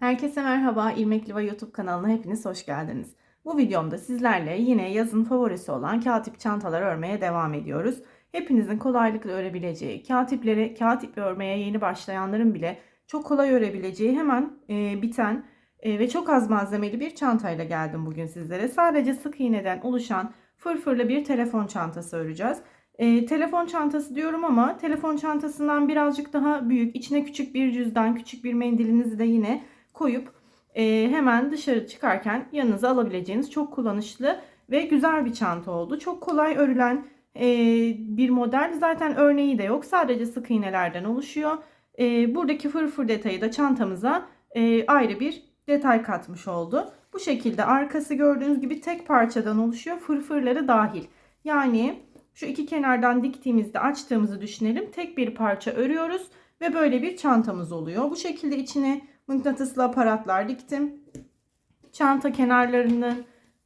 Herkese merhaba, İlmekliva YouTube kanalına hepiniz hoş geldiniz. Bu videomda sizlerle yine yazın favorisi olan katip çantalar örmeye devam ediyoruz. Hepinizin kolaylıkla örebileceği, katipleri, katip örmeye yeni başlayanların bile çok kolay örebileceği hemen e, biten e, ve çok az malzemeli bir çantayla geldim bugün sizlere. Sadece sık iğneden oluşan fırfırlı bir telefon çantası öreceğiz. E, telefon çantası diyorum ama telefon çantasından birazcık daha büyük, içine küçük bir cüzdan, küçük bir mendilinizi de yine koyup e, hemen dışarı çıkarken yanınıza alabileceğiniz çok kullanışlı ve güzel bir çanta oldu. Çok kolay örülen e, bir model. Zaten örneği de yok. Sadece sık iğnelerden oluşuyor. E, buradaki fırfır detayı da çantamıza e, ayrı bir detay katmış oldu. Bu şekilde arkası gördüğünüz gibi tek parçadan oluşuyor. Fırfırları dahil. Yani şu iki kenardan diktiğimizde açtığımızı düşünelim. Tek bir parça örüyoruz ve böyle bir çantamız oluyor. Bu şekilde içine mıknatıslı aparatlar diktim. Çanta kenarlarını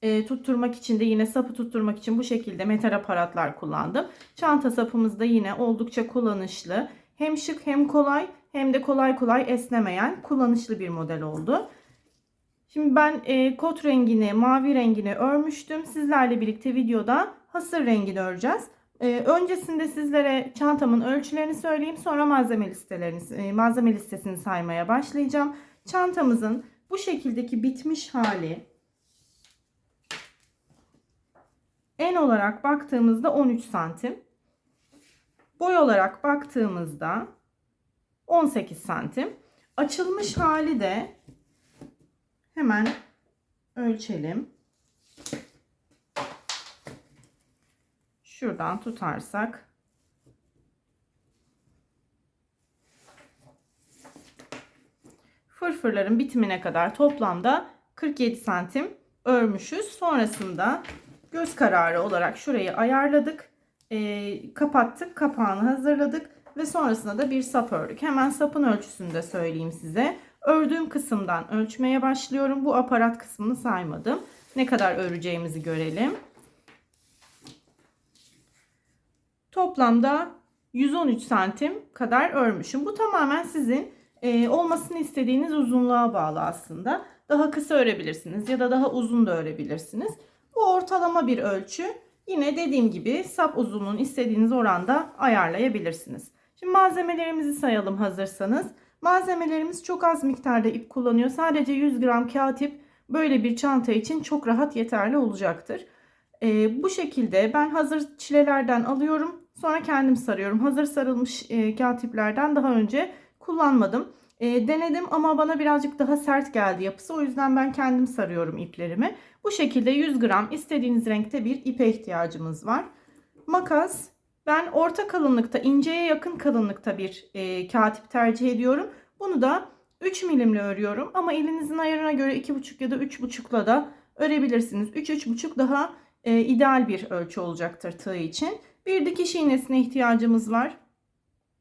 e, tutturmak için de yine sapı tutturmak için bu şekilde metal aparatlar kullandım. Çanta sapımız da yine oldukça kullanışlı. Hem şık hem kolay hem de kolay kolay esnemeyen kullanışlı bir model oldu. Şimdi ben e, kot rengini, mavi rengini örmüştüm. Sizlerle birlikte videoda hasır rengini öreceğiz. E, öncesinde sizlere çantamın ölçülerini söyleyeyim. Sonra malzeme listelerini, e, malzeme listesini saymaya başlayacağım. Çantamızın bu şekildeki bitmiş hali en olarak baktığımızda 13 santim. Boy olarak baktığımızda 18 santim. Açılmış hali de hemen ölçelim. Şuradan tutarsak fırfırların bitimine kadar toplamda 47 santim örmüşüz. Sonrasında göz kararı olarak şurayı ayarladık. E, kapattık. Kapağını hazırladık. Ve sonrasında da bir sap ördük. Hemen sapın ölçüsünü de söyleyeyim size. Ördüğüm kısımdan ölçmeye başlıyorum. Bu aparat kısmını saymadım. Ne kadar öreceğimizi görelim. Toplamda 113 santim kadar örmüşüm. Bu tamamen sizin e, olmasını istediğiniz uzunluğa bağlı aslında. Daha kısa örebilirsiniz ya da daha uzun da örebilirsiniz. Bu ortalama bir ölçü. Yine dediğim gibi sap uzunluğunu istediğiniz oranda ayarlayabilirsiniz. Şimdi malzemelerimizi sayalım hazırsanız. Malzemelerimiz çok az miktarda ip kullanıyor. Sadece 100 gram kağıt ip böyle bir çanta için çok rahat yeterli olacaktır. Ee, bu şekilde ben hazır çilelerden alıyorum. Sonra kendim sarıyorum. Hazır sarılmış e, kağıt iplerden daha önce kullanmadım. E, denedim ama bana birazcık daha sert geldi yapısı. O yüzden ben kendim sarıyorum iplerimi. Bu şekilde 100 gram istediğiniz renkte bir ipe ihtiyacımız var. Makas. Ben orta kalınlıkta, inceye yakın kalınlıkta bir e, kağıt ip tercih ediyorum. Bunu da 3 milimle örüyorum. Ama elinizin ayarına göre 2,5 ya da 3,5'la da örebilirsiniz. 3-3,5 daha e, ideal bir ölçü olacaktır tığ için. Bir dikiş iğnesine ihtiyacımız var.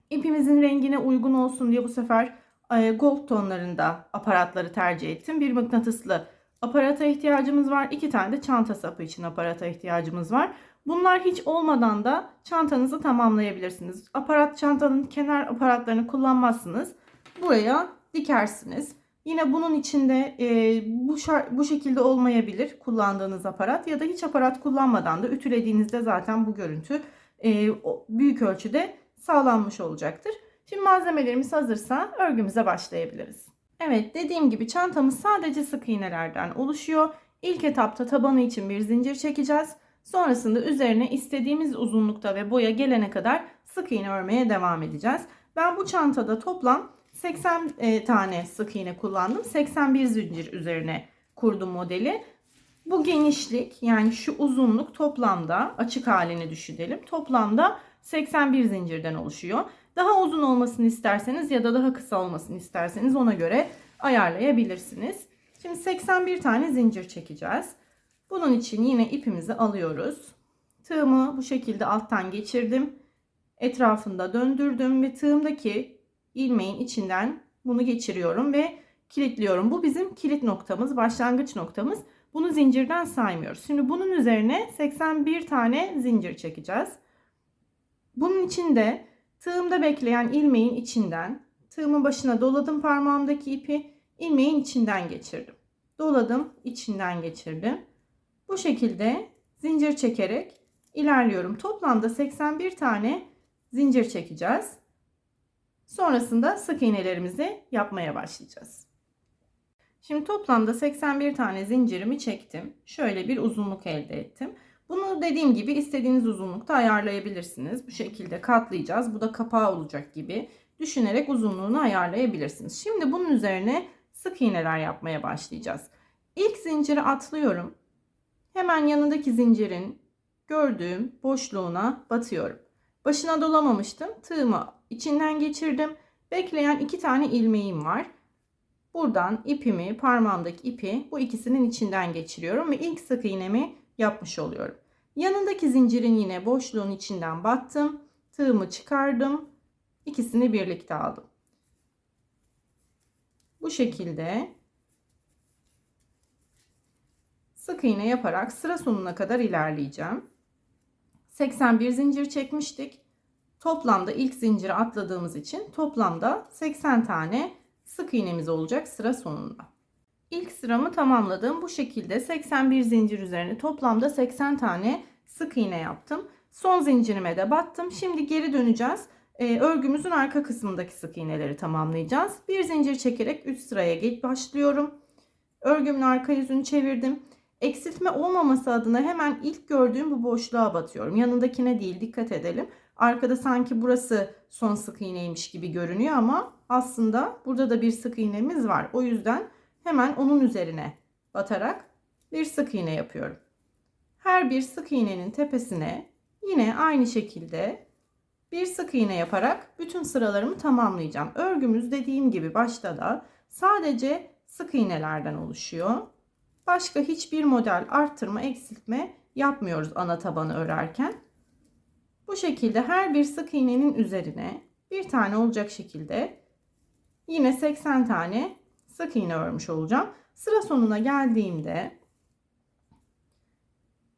İpimizin rengine uygun olsun diye bu sefer e, gold tonlarında aparatları tercih ettim. Bir mıknatıslı aparata ihtiyacımız var. İki tane de çanta sapı için aparata ihtiyacımız var. Bunlar hiç olmadan da çantanızı tamamlayabilirsiniz. Aparat çantanın kenar aparatlarını kullanmazsınız. Buraya dikersiniz. Yine bunun içinde e, bu, bu şekilde olmayabilir kullandığınız aparat ya da hiç aparat kullanmadan da ütülediğinizde zaten bu görüntü e, büyük ölçüde sağlanmış olacaktır. Şimdi malzemelerimiz hazırsa örgümüze başlayabiliriz. Evet dediğim gibi çantamız sadece sık iğnelerden oluşuyor. İlk etapta tabanı için bir zincir çekeceğiz. Sonrasında üzerine istediğimiz uzunlukta ve boya gelene kadar sık iğne örmeye devam edeceğiz. Ben bu çantada toplam 80 e, tane sık iğne kullandım. 81 zincir üzerine kurdum modeli. Bu genişlik yani şu uzunluk toplamda açık halini düşünelim. Toplamda 81 zincirden oluşuyor. Daha uzun olmasını isterseniz ya da daha kısa olmasını isterseniz ona göre ayarlayabilirsiniz. Şimdi 81 tane zincir çekeceğiz. Bunun için yine ipimizi alıyoruz. Tığımı bu şekilde alttan geçirdim. Etrafında döndürdüm ve tığımdaki ilmeğin içinden bunu geçiriyorum ve kilitliyorum. Bu bizim kilit noktamız, başlangıç noktamız. Bunu zincirden saymıyoruz. Şimdi bunun üzerine 81 tane zincir çekeceğiz. Bunun için de tığımda bekleyen ilmeğin içinden tığımın başına doladım parmağımdaki ipi. ilmeğin içinden geçirdim. Doladım, içinden geçirdim. Bu şekilde zincir çekerek ilerliyorum. Toplamda 81 tane zincir çekeceğiz. Sonrasında sık iğnelerimizi yapmaya başlayacağız. Şimdi toplamda 81 tane zincirimi çektim. Şöyle bir uzunluk elde ettim. Bunu dediğim gibi istediğiniz uzunlukta ayarlayabilirsiniz. Bu şekilde katlayacağız. Bu da kapağı olacak gibi düşünerek uzunluğunu ayarlayabilirsiniz. Şimdi bunun üzerine sık iğneler yapmaya başlayacağız. İlk zinciri atlıyorum. Hemen yanındaki zincirin gördüğüm boşluğuna batıyorum. Başına dolamamıştım. Tığımı içinden geçirdim. Bekleyen iki tane ilmeğim var. Buradan ipimi, parmağımdaki ipi bu ikisinin içinden geçiriyorum ve ilk sık iğnemi yapmış oluyorum. Yanındaki zincirin yine boşluğun içinden battım. Tığımı çıkardım. İkisini birlikte aldım. Bu şekilde sık iğne yaparak sıra sonuna kadar ilerleyeceğim. 81 zincir çekmiştik. Toplamda ilk zinciri atladığımız için toplamda 80 tane sık iğnemiz olacak sıra sonunda. İlk sıramı tamamladım. Bu şekilde 81 zincir üzerine toplamda 80 tane sık iğne yaptım. Son zincirime de battım. Şimdi geri döneceğiz. Ee, örgümüzün arka kısmındaki sık iğneleri tamamlayacağız. Bir zincir çekerek üst sıraya geç başlıyorum. Örgümün arka yüzünü çevirdim. Eksiltme olmaması adına hemen ilk gördüğüm bu boşluğa batıyorum. Yanındakine değil dikkat edelim. Arkada sanki burası son sık iğneymiş gibi görünüyor ama aslında burada da bir sık iğnemiz var. O yüzden hemen onun üzerine batarak bir sık iğne yapıyorum. Her bir sık iğnenin tepesine yine aynı şekilde bir sık iğne yaparak bütün sıralarımı tamamlayacağım. Örgümüz dediğim gibi başta da sadece sık iğnelerden oluşuyor. Başka hiçbir model arttırma, eksiltme yapmıyoruz ana tabanı örerken. Bu şekilde her bir sık iğnenin üzerine bir tane olacak şekilde yine 80 tane sık iğne örmüş olacağım. Sıra sonuna geldiğimde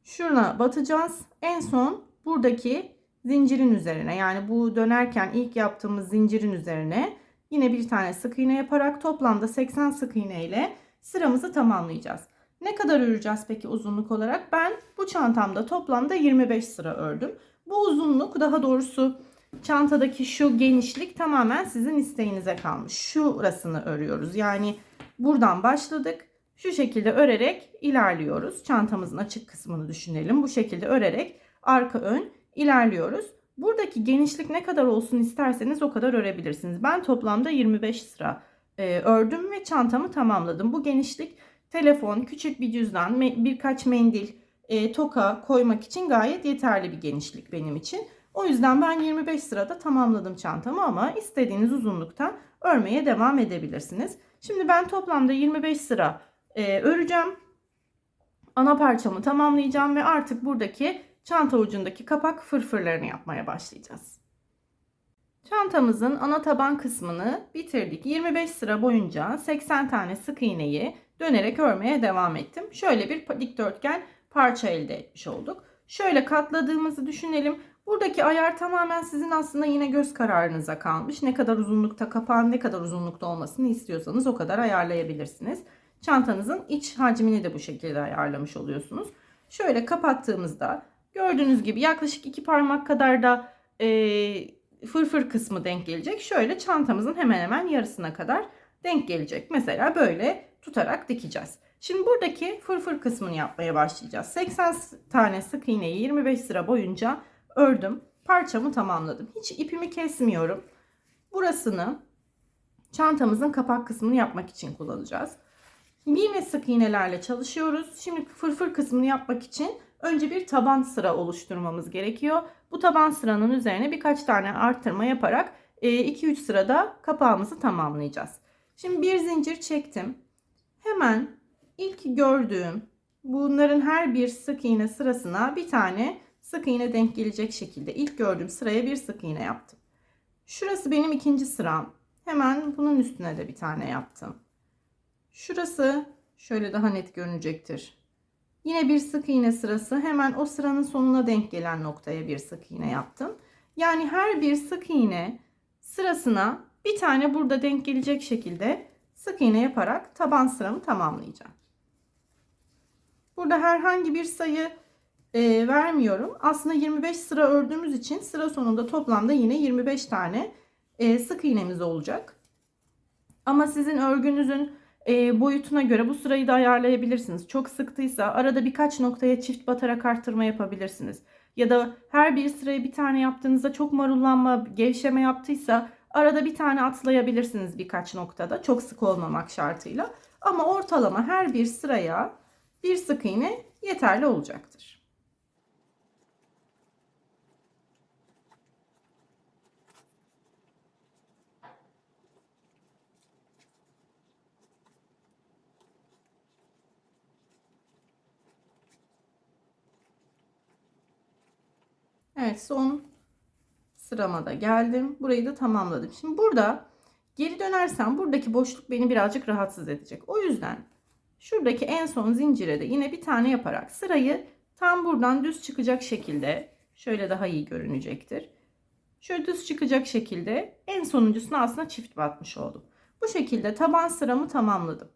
şuna batacağız. En son buradaki zincirin üzerine yani bu dönerken ilk yaptığımız zincirin üzerine yine bir tane sık iğne yaparak toplamda 80 sık iğne ile sıramızı tamamlayacağız. Ne kadar öreceğiz peki uzunluk olarak? Ben bu çantamda toplamda 25 sıra ördüm. Bu uzunluk daha doğrusu çantadaki şu genişlik tamamen sizin isteğinize kalmış. Şurasını örüyoruz. Yani buradan başladık. Şu şekilde örerek ilerliyoruz. Çantamızın açık kısmını düşünelim. Bu şekilde örerek arka ön ilerliyoruz. Buradaki genişlik ne kadar olsun isterseniz o kadar örebilirsiniz. Ben toplamda 25 sıra e, ördüm ve çantamı tamamladım. Bu genişlik telefon, küçük bir cüzdan, birkaç mendil, e, toka koymak için gayet yeterli bir genişlik benim için. O yüzden ben 25 sırada tamamladım çantamı ama istediğiniz uzunlukta örmeye devam edebilirsiniz. Şimdi ben toplamda 25 sıra e, öreceğim. Ana parçamı tamamlayacağım ve artık buradaki çanta ucundaki kapak fırfırlarını yapmaya başlayacağız. Çantamızın ana taban kısmını bitirdik. 25 sıra boyunca 80 tane sık iğneyi dönerek örmeye devam ettim. Şöyle bir dikdörtgen parça elde etmiş olduk. Şöyle katladığımızı düşünelim. Buradaki ayar tamamen sizin aslında yine göz kararınıza kalmış. Ne kadar uzunlukta kapağın ne kadar uzunlukta olmasını istiyorsanız o kadar ayarlayabilirsiniz. Çantanızın iç hacmini de bu şekilde ayarlamış oluyorsunuz. Şöyle kapattığımızda gördüğünüz gibi yaklaşık iki parmak kadar da e, fırfır kısmı denk gelecek. Şöyle çantamızın hemen hemen yarısına kadar denk gelecek. Mesela böyle tutarak dikeceğiz. Şimdi buradaki fırfır kısmını yapmaya başlayacağız. 80 tane sık iğneyi 25 sıra boyunca ördüm. Parçamı tamamladım. Hiç ipimi kesmiyorum. Burasını çantamızın kapak kısmını yapmak için kullanacağız. Yine sık iğnelerle çalışıyoruz. Şimdi fırfır kısmını yapmak için önce bir taban sıra oluşturmamız gerekiyor. Bu taban sıranın üzerine birkaç tane arttırma yaparak 2-3 e, sırada kapağımızı tamamlayacağız. Şimdi bir zincir çektim. Hemen ilk gördüğüm bunların her bir sık iğne sırasına bir tane sık iğne denk gelecek şekilde ilk gördüğüm sıraya bir sık iğne yaptım. Şurası benim ikinci sıram. Hemen bunun üstüne de bir tane yaptım. Şurası şöyle daha net görünecektir. Yine bir sık iğne sırası hemen o sıranın sonuna denk gelen noktaya bir sık iğne yaptım. Yani her bir sık iğne sırasına bir tane burada denk gelecek şekilde sık iğne yaparak taban sıramı tamamlayacağım. Burada herhangi bir sayı e, vermiyorum. Aslında 25 sıra ördüğümüz için sıra sonunda toplamda yine 25 tane e, sık iğnemiz olacak. Ama sizin örgünüzün e, boyutuna göre bu sırayı da ayarlayabilirsiniz. Çok sıktıysa arada birkaç noktaya çift batarak arttırma yapabilirsiniz. Ya da her bir sıraya bir tane yaptığınızda çok marullanma, gevşeme yaptıysa arada bir tane atlayabilirsiniz birkaç noktada. Çok sık olmamak şartıyla. Ama ortalama her bir sıraya bir sık iğne yeterli olacaktır. Evet son sırama da geldim. Burayı da tamamladım. Şimdi burada geri dönersem buradaki boşluk beni birazcık rahatsız edecek. O yüzden şuradaki en son zincire de yine bir tane yaparak sırayı tam buradan düz çıkacak şekilde şöyle daha iyi görünecektir. Şöyle düz çıkacak şekilde en sonuncusuna aslında çift batmış oldum. Bu şekilde taban sıramı tamamladım.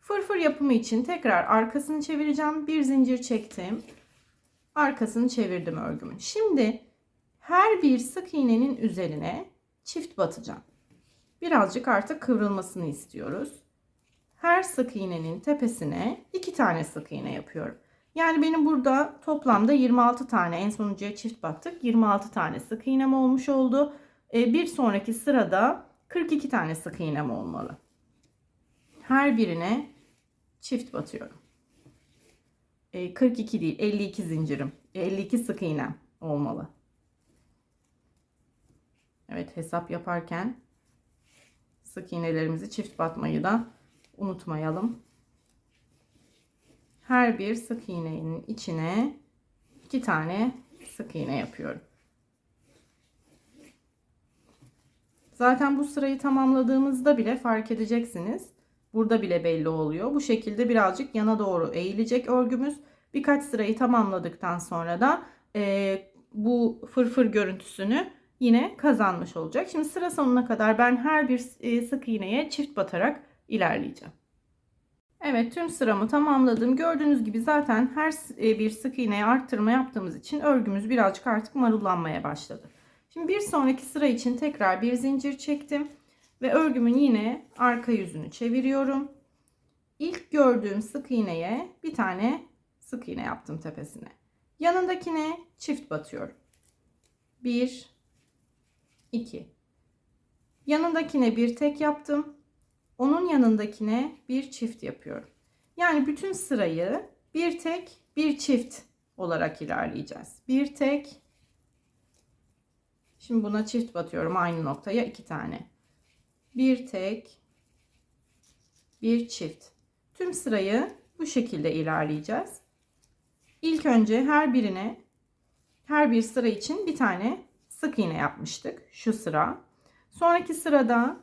Fırfır yapımı için tekrar arkasını çevireceğim. Bir zincir çektim arkasını çevirdim örgümün. Şimdi her bir sık iğnenin üzerine çift batacağım. Birazcık artık kıvrılmasını istiyoruz. Her sık iğnenin tepesine iki tane sık iğne yapıyorum. Yani benim burada toplamda 26 tane en sonuncuya çift battık. 26 tane sık iğnem olmuş oldu. E, bir sonraki sırada 42 tane sık iğnem olmalı. Her birine çift batıyorum. 42 e, değil 52 zincirim. 52 sık iğnem olmalı. Evet hesap yaparken sık iğnelerimizi çift batmayı da unutmayalım. Her bir sık iğnenin içine iki tane sık iğne yapıyorum. Zaten bu sırayı tamamladığımızda bile fark edeceksiniz. Burada bile belli oluyor. Bu şekilde birazcık yana doğru eğilecek örgümüz. Birkaç sırayı tamamladıktan sonra da e, bu fırfır görüntüsünü yine kazanmış olacak. Şimdi sıra sonuna kadar ben her bir e, sık iğneye çift batarak ilerleyeceğim. Evet tüm sıramı tamamladım. Gördüğünüz gibi zaten her e, bir sık iğneye arttırma yaptığımız için örgümüz birazcık artık marullanmaya başladı. Şimdi bir sonraki sıra için tekrar bir zincir çektim. Ve örgümün yine arka yüzünü çeviriyorum. İlk gördüğüm sık iğneye bir tane sık iğne yaptım tepesine. Yanındakine çift batıyorum. 1 2 Yanındakine bir tek yaptım. Onun yanındakine bir çift yapıyorum. Yani bütün sırayı bir tek bir çift olarak ilerleyeceğiz. Bir tek Şimdi buna çift batıyorum aynı noktaya iki tane bir tek, bir çift. Tüm sırayı bu şekilde ilerleyeceğiz. İlk önce her birine her bir sıra için bir tane sık iğne yapmıştık şu sıra. Sonraki sırada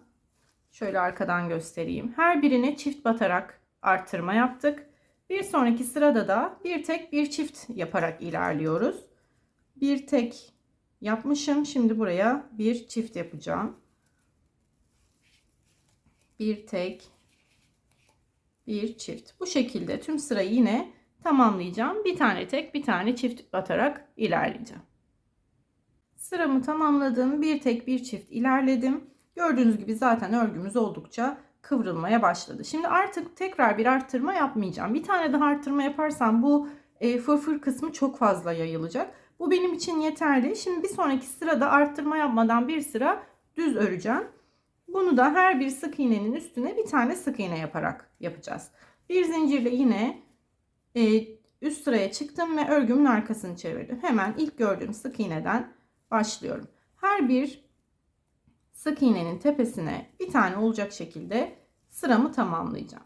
şöyle arkadan göstereyim. Her birine çift batarak artırma yaptık. Bir sonraki sırada da bir tek bir çift yaparak ilerliyoruz. Bir tek yapmışım. Şimdi buraya bir çift yapacağım bir tek bir çift. Bu şekilde tüm sırayı yine tamamlayacağım. Bir tane tek bir tane çift batarak ilerleyeceğim. Sıramı tamamladım. Bir tek bir çift ilerledim. Gördüğünüz gibi zaten örgümüz oldukça kıvrılmaya başladı. Şimdi artık tekrar bir arttırma yapmayacağım. Bir tane daha arttırma yaparsam bu e, fırfır kısmı çok fazla yayılacak. Bu benim için yeterli. Şimdi bir sonraki sırada arttırma yapmadan bir sıra düz öreceğim. Bunu da her bir sık iğnenin üstüne bir tane sık iğne yaparak yapacağız. Bir zincirle yine e, üst sıraya çıktım ve örgümün arkasını çevirdim. Hemen ilk gördüğüm sık iğneden başlıyorum. Her bir sık iğnenin tepesine bir tane olacak şekilde sıramı tamamlayacağım.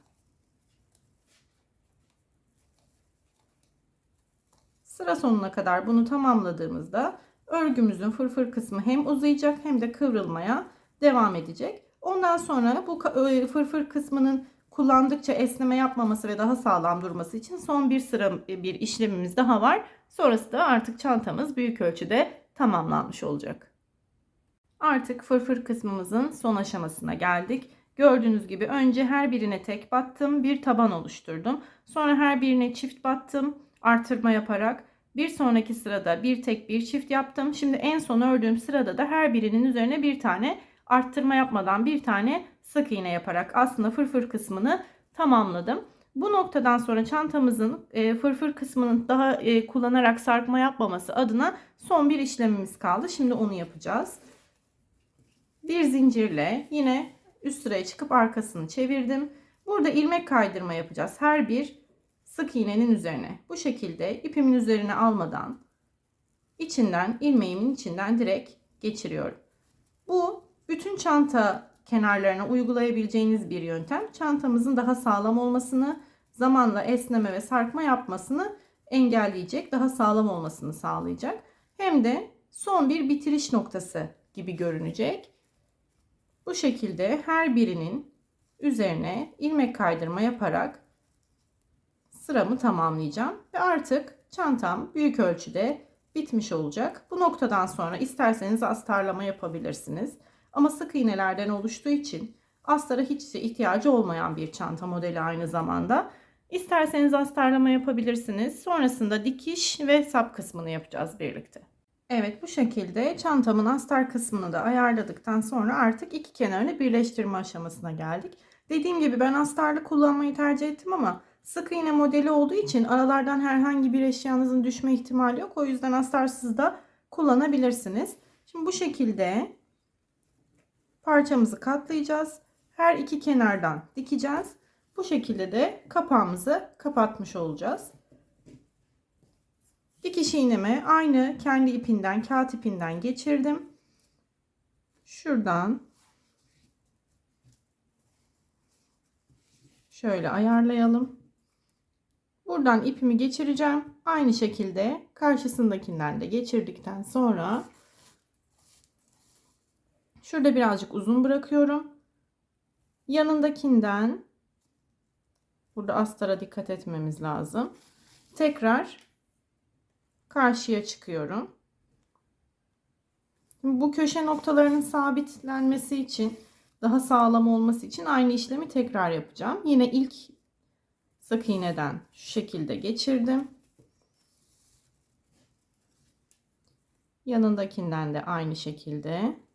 Sıra sonuna kadar bunu tamamladığımızda örgümüzün fırfır kısmı hem uzayacak hem de kıvrılmaya devam edecek. Ondan sonra bu fırfır kısmının kullandıkça esneme yapmaması ve daha sağlam durması için son bir sıra bir işlemimiz daha var. Sonrası da artık çantamız büyük ölçüde tamamlanmış olacak. Artık fırfır kısmımızın son aşamasına geldik. Gördüğünüz gibi önce her birine tek battım, bir taban oluşturdum. Sonra her birine çift battım, artırma yaparak. Bir sonraki sırada bir tek bir çift yaptım. Şimdi en son ördüğüm sırada da her birinin üzerine bir tane arttırma yapmadan bir tane sık iğne yaparak aslında fırfır kısmını tamamladım. Bu noktadan sonra çantamızın e, fırfır kısmının daha e, kullanarak sarkma yapmaması adına son bir işlemimiz kaldı. Şimdi onu yapacağız. Bir zincirle yine üst sıraya çıkıp arkasını çevirdim. Burada ilmek kaydırma yapacağız. Her bir sık iğnenin üzerine. Bu şekilde ipimin üzerine almadan içinden ilmeğimin içinden direkt geçiriyorum. Bu bütün çanta kenarlarına uygulayabileceğiniz bir yöntem. Çantamızın daha sağlam olmasını, zamanla esneme ve sarkma yapmasını engelleyecek, daha sağlam olmasını sağlayacak. Hem de son bir bitiriş noktası gibi görünecek. Bu şekilde her birinin üzerine ilmek kaydırma yaparak sıramı tamamlayacağım ve artık çantam büyük ölçüde bitmiş olacak. Bu noktadan sonra isterseniz astarlama yapabilirsiniz. Ama sık iğnelerden oluştuğu için astara hiç ihtiyacı olmayan bir çanta modeli aynı zamanda. İsterseniz astarlama yapabilirsiniz. Sonrasında dikiş ve sap kısmını yapacağız birlikte. Evet bu şekilde çantamın astar kısmını da ayarladıktan sonra artık iki kenarını birleştirme aşamasına geldik. Dediğim gibi ben astarlı kullanmayı tercih ettim ama sık iğne modeli olduğu için aralardan herhangi bir eşyanızın düşme ihtimali yok. O yüzden astarsız da kullanabilirsiniz. Şimdi bu şekilde parçamızı katlayacağız. Her iki kenardan dikeceğiz. Bu şekilde de kapağımızı kapatmış olacağız. Dikiş iğnemi aynı kendi ipinden, kağıt ipinden geçirdim. Şuradan şöyle ayarlayalım. Buradan ipimi geçireceğim. Aynı şekilde karşısındakinden de geçirdikten sonra şurada birazcık uzun bırakıyorum. Yanındakinden burada astara dikkat etmemiz lazım. Tekrar karşıya çıkıyorum. bu köşe noktalarının sabitlenmesi için daha sağlam olması için aynı işlemi tekrar yapacağım. Yine ilk sık iğneden şu şekilde geçirdim. Yanındakinden de aynı şekilde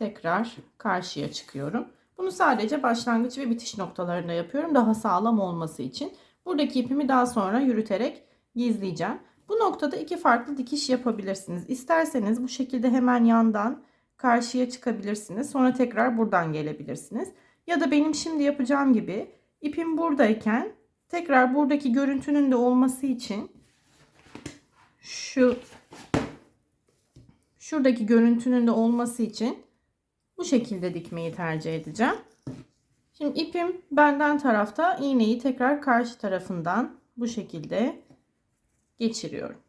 tekrar karşıya çıkıyorum. Bunu sadece başlangıç ve bitiş noktalarında yapıyorum. Daha sağlam olması için. Buradaki ipimi daha sonra yürüterek gizleyeceğim. Bu noktada iki farklı dikiş yapabilirsiniz. İsterseniz bu şekilde hemen yandan karşıya çıkabilirsiniz. Sonra tekrar buradan gelebilirsiniz. Ya da benim şimdi yapacağım gibi ipim buradayken tekrar buradaki görüntünün de olması için şu şuradaki görüntünün de olması için bu şekilde dikmeyi tercih edeceğim. Şimdi ipim benden tarafta iğneyi tekrar karşı tarafından bu şekilde geçiriyorum.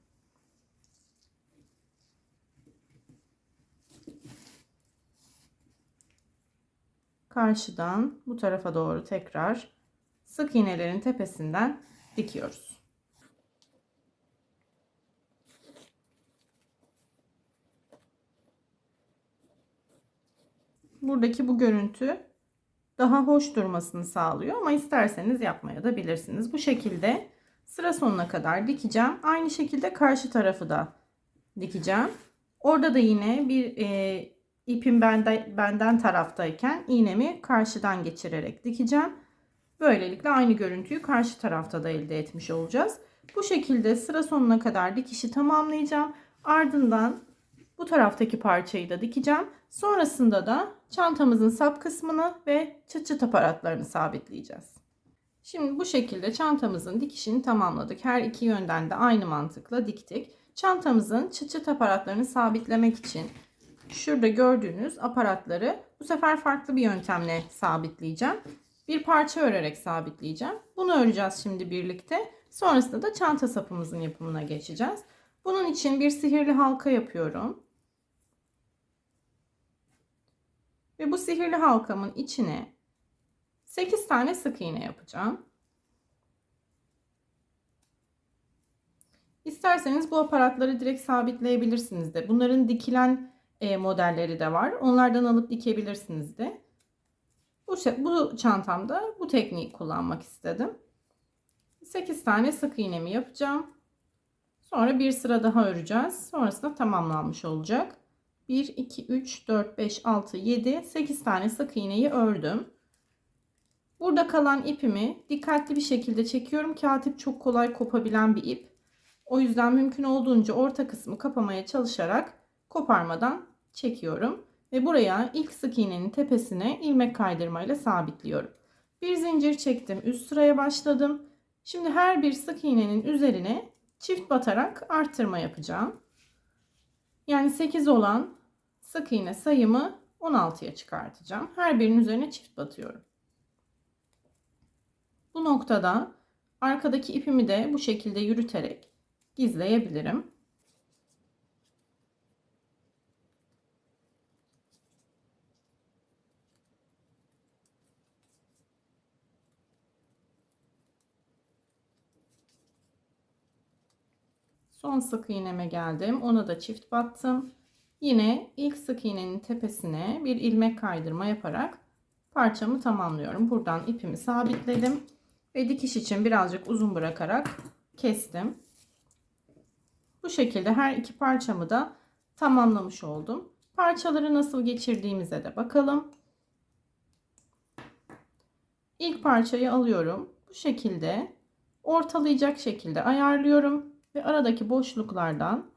Karşıdan bu tarafa doğru tekrar sık iğnelerin tepesinden dikiyoruz. Buradaki bu görüntü daha hoş durmasını sağlıyor ama isterseniz yapmaya da bilirsiniz. Bu şekilde sıra sonuna kadar dikeceğim. Aynı şekilde karşı tarafı da dikeceğim. Orada da yine bir e, ipim bende, benden taraftayken iğnemi karşıdan geçirerek dikeceğim. Böylelikle aynı görüntüyü karşı tarafta da elde etmiş olacağız. Bu şekilde sıra sonuna kadar dikişi tamamlayacağım. Ardından bu taraftaki parçayı da dikeceğim. Sonrasında da çantamızın sap kısmını ve çıt çıt aparatlarını sabitleyeceğiz. Şimdi bu şekilde çantamızın dikişini tamamladık. Her iki yönden de aynı mantıkla diktik. Çantamızın çıt çıt aparatlarını sabitlemek için şurada gördüğünüz aparatları bu sefer farklı bir yöntemle sabitleyeceğim. Bir parça örerek sabitleyeceğim. Bunu öreceğiz şimdi birlikte. Sonrasında da çanta sapımızın yapımına geçeceğiz. Bunun için bir sihirli halka yapıyorum. Ve bu sihirli halkamın içine 8 tane sık iğne yapacağım. İsterseniz bu aparatları direkt sabitleyebilirsiniz de. Bunların dikilen e, modelleri de var. Onlardan alıp dikebilirsiniz de. Bu, bu çantamda bu tekniği kullanmak istedim. 8 tane sık iğnemi yapacağım. Sonra bir sıra daha öreceğiz. Sonrasında tamamlanmış olacak. 1, 2, 3, 4, 5, 6, 7, 8 tane sık iğneyi ördüm. Burada kalan ipimi dikkatli bir şekilde çekiyorum. Kağıt ip çok kolay kopabilen bir ip. O yüzden mümkün olduğunca orta kısmı kapamaya çalışarak koparmadan çekiyorum. Ve buraya ilk sık iğnenin tepesine ilmek kaydırmayla sabitliyorum. Bir zincir çektim. Üst sıraya başladım. Şimdi her bir sık iğnenin üzerine çift batarak arttırma yapacağım. Yani 8 olan sık iğne sayımı 16'ya çıkartacağım. Her birinin üzerine çift batıyorum. Bu noktada arkadaki ipimi de bu şekilde yürüterek gizleyebilirim. Son sık iğneme geldim. Ona da çift battım. Yine ilk sık iğnenin tepesine bir ilmek kaydırma yaparak parçamı tamamlıyorum. Buradan ipimi sabitledim ve dikiş için birazcık uzun bırakarak kestim. Bu şekilde her iki parçamı da tamamlamış oldum. Parçaları nasıl geçirdiğimize de bakalım. İlk parçayı alıyorum. Bu şekilde ortalayacak şekilde ayarlıyorum ve aradaki boşluklardan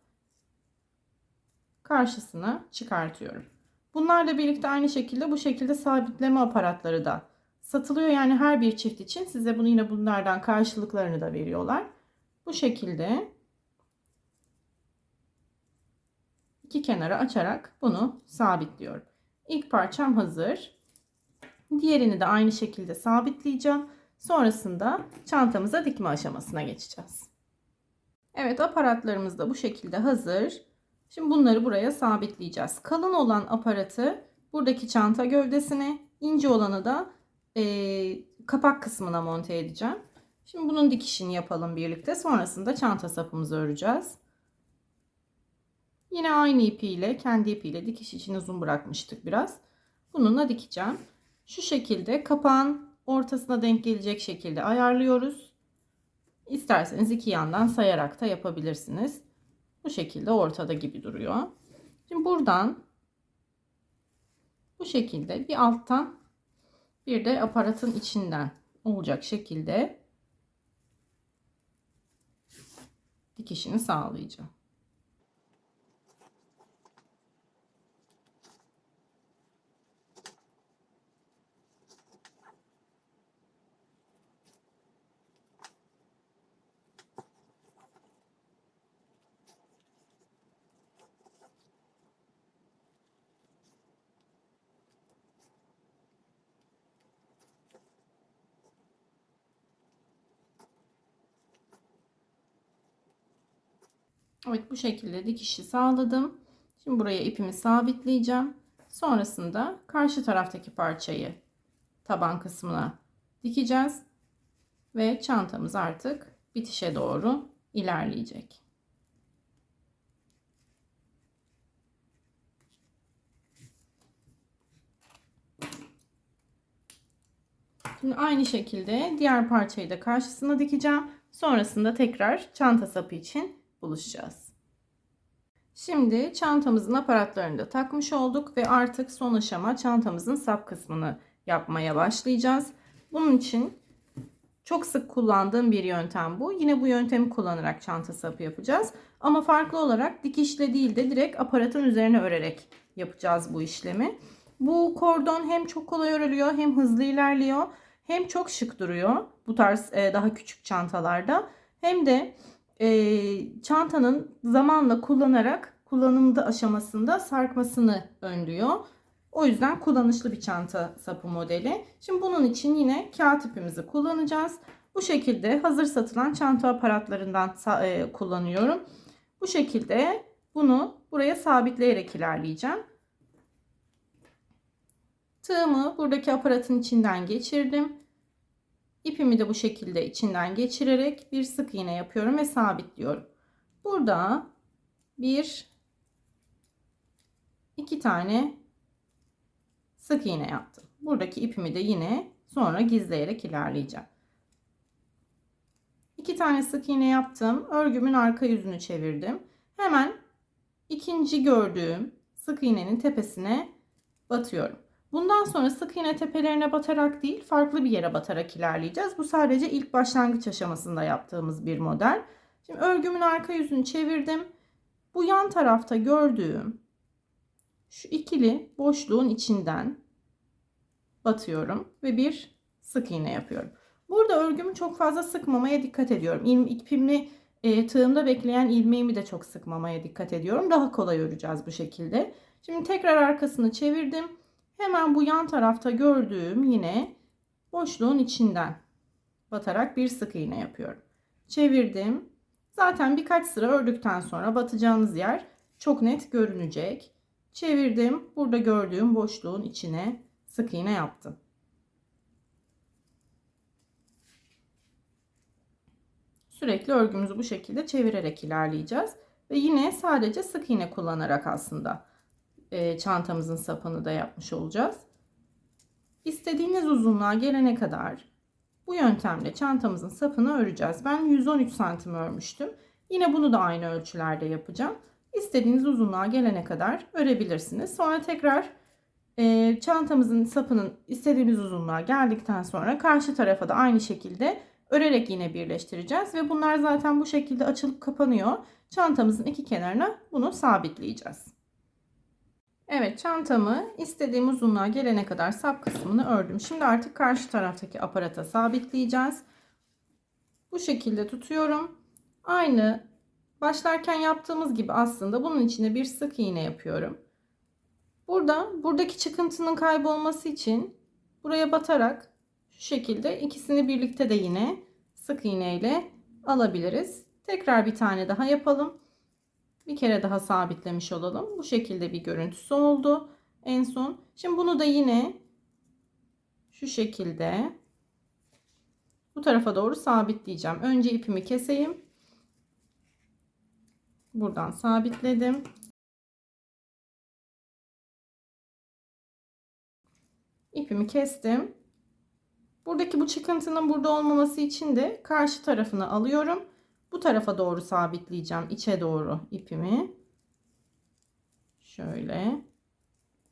karşısına çıkartıyorum. Bunlarla birlikte aynı şekilde bu şekilde sabitleme aparatları da satılıyor. Yani her bir çift için size bunu yine bunlardan karşılıklarını da veriyorlar. Bu şekilde iki kenara açarak bunu sabitliyorum. İlk parçam hazır. Diğerini de aynı şekilde sabitleyeceğim. Sonrasında çantamıza dikme aşamasına geçeceğiz. Evet aparatlarımız da bu şekilde hazır. Şimdi bunları buraya sabitleyeceğiz. Kalın olan aparatı buradaki çanta gövdesine, ince olanı da e, kapak kısmına monte edeceğim. Şimdi bunun dikişini yapalım birlikte. Sonrasında çanta sapımızı öreceğiz. Yine aynı ipiyle, kendi ipiyle dikiş için uzun bırakmıştık biraz. Bununla dikeceğim. Şu şekilde kapağın ortasına denk gelecek şekilde ayarlıyoruz. İsterseniz iki yandan sayarak da yapabilirsiniz. Bu şekilde ortada gibi duruyor. Şimdi buradan bu şekilde bir alttan bir de aparatın içinden olacak şekilde dikişini sağlayacağım. Evet bu şekilde dikişi sağladım. Şimdi buraya ipimi sabitleyeceğim. Sonrasında karşı taraftaki parçayı taban kısmına dikeceğiz. Ve çantamız artık bitişe doğru ilerleyecek. Şimdi aynı şekilde diğer parçayı da karşısına dikeceğim. Sonrasında tekrar çanta sapı için buluşacağız. Şimdi çantamızın aparatlarını da takmış olduk ve artık son aşama çantamızın sap kısmını yapmaya başlayacağız. Bunun için çok sık kullandığım bir yöntem bu. Yine bu yöntemi kullanarak çanta sapı yapacağız. Ama farklı olarak dikişle değil de direkt aparatın üzerine örerek yapacağız bu işlemi. Bu kordon hem çok kolay örülüyor hem hızlı ilerliyor hem çok şık duruyor bu tarz e, daha küçük çantalarda hem de e, çantanın zamanla kullanarak kullanımda aşamasında sarkmasını önlüyor. O yüzden kullanışlı bir çanta sapı modeli. Şimdi bunun için yine kağıt ipimizi kullanacağız. Bu şekilde hazır satılan çanta aparatlarından e, kullanıyorum. Bu şekilde bunu buraya sabitleyerek ilerleyeceğim. Tığımı buradaki aparatın içinden geçirdim. İpimi de bu şekilde içinden geçirerek bir sık iğne yapıyorum ve sabitliyorum. Burada bir iki tane sık iğne yaptım. Buradaki ipimi de yine sonra gizleyerek ilerleyeceğim. İki tane sık iğne yaptım. Örgümün arka yüzünü çevirdim. Hemen ikinci gördüğüm sık iğnenin tepesine batıyorum. Bundan sonra sık iğne tepelerine batarak değil farklı bir yere batarak ilerleyeceğiz. Bu sadece ilk başlangıç aşamasında yaptığımız bir model. Şimdi örgümün arka yüzünü çevirdim. Bu yan tarafta gördüğüm şu ikili boşluğun içinden batıyorum ve bir sık iğne yapıyorum. Burada örgümü çok fazla sıkmamaya dikkat ediyorum. İlm, ipimi e, tığımda bekleyen ilmeğimi de çok sıkmamaya dikkat ediyorum. Daha kolay öreceğiz bu şekilde. Şimdi tekrar arkasını çevirdim. Hemen bu yan tarafta gördüğüm yine boşluğun içinden batarak bir sık iğne yapıyorum. Çevirdim. Zaten birkaç sıra ördükten sonra batacağınız yer çok net görünecek. Çevirdim. Burada gördüğüm boşluğun içine sık iğne yaptım. Sürekli örgümüzü bu şekilde çevirerek ilerleyeceğiz. Ve yine sadece sık iğne kullanarak aslında e, çantamızın sapını da yapmış olacağız. İstediğiniz uzunluğa gelene kadar bu yöntemle çantamızın sapını öreceğiz. Ben 113 santim örmüştüm. Yine bunu da aynı ölçülerde yapacağım. İstediğiniz uzunluğa gelene kadar örebilirsiniz. Sonra tekrar e, çantamızın sapının istediğimiz uzunluğa geldikten sonra karşı tarafa da aynı şekilde örerek yine birleştireceğiz. Ve bunlar zaten bu şekilde açılıp kapanıyor. Çantamızın iki kenarına bunu sabitleyeceğiz. Evet çantamı istediğim uzunluğa gelene kadar sap kısmını ördüm. Şimdi artık karşı taraftaki aparata sabitleyeceğiz. Bu şekilde tutuyorum. Aynı başlarken yaptığımız gibi aslında bunun içine bir sık iğne yapıyorum. Burada buradaki çıkıntının kaybolması için buraya batarak şu şekilde ikisini birlikte de yine sık iğne ile alabiliriz. Tekrar bir tane daha yapalım. Bir kere daha sabitlemiş olalım. Bu şekilde bir görüntüsü oldu en son. Şimdi bunu da yine şu şekilde bu tarafa doğru sabitleyeceğim. Önce ipimi keseyim. Buradan sabitledim. İpimi kestim. Buradaki bu çıkıntının burada olmaması için de karşı tarafını alıyorum. Bu tarafa doğru sabitleyeceğim. içe doğru ipimi. Şöyle.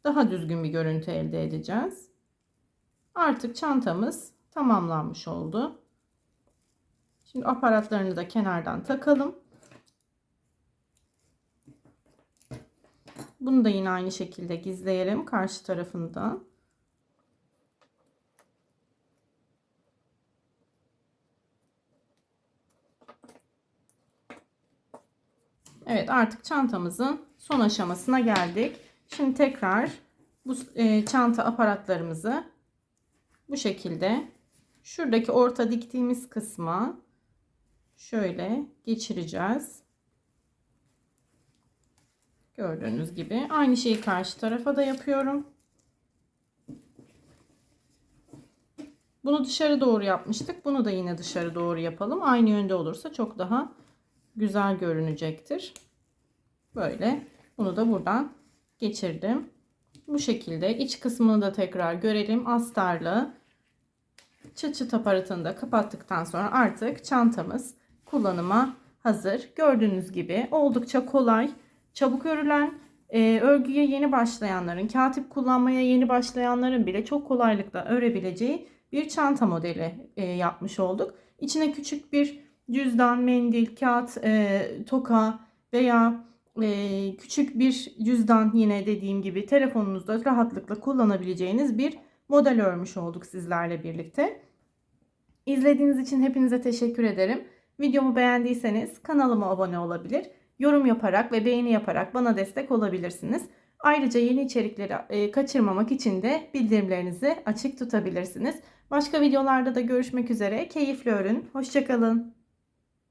Daha düzgün bir görüntü elde edeceğiz. Artık çantamız tamamlanmış oldu. Şimdi aparatlarını da kenardan takalım. Bunu da yine aynı şekilde gizleyelim karşı tarafını Evet artık çantamızın son aşamasına geldik. Şimdi tekrar bu e, çanta aparatlarımızı bu şekilde şuradaki orta diktiğimiz kısma şöyle geçireceğiz. Gördüğünüz gibi aynı şeyi karşı tarafa da yapıyorum. Bunu dışarı doğru yapmıştık. Bunu da yine dışarı doğru yapalım. Aynı yönde olursa çok daha güzel görünecektir. Böyle. Bunu da buradan geçirdim. Bu şekilde iç kısmını da tekrar görelim. Astarlı çıt çıt aparatını da kapattıktan sonra artık çantamız kullanıma hazır. Gördüğünüz gibi oldukça kolay, çabuk örülen, e, örgüye yeni başlayanların, katip kullanmaya yeni başlayanların bile çok kolaylıkla örebileceği bir çanta modeli e, yapmış olduk. İçine küçük bir cüzdan, mendil, kağıt, e, toka veya e, küçük bir cüzdan yine dediğim gibi telefonunuzda rahatlıkla kullanabileceğiniz bir model örmüş olduk sizlerle birlikte. İzlediğiniz için hepinize teşekkür ederim. Videomu beğendiyseniz kanalıma abone olabilir, yorum yaparak ve beğeni yaparak bana destek olabilirsiniz. Ayrıca yeni içerikleri e, kaçırmamak için de bildirimlerinizi açık tutabilirsiniz. Başka videolarda da görüşmek üzere. Keyifli örün. Hoşçakalın.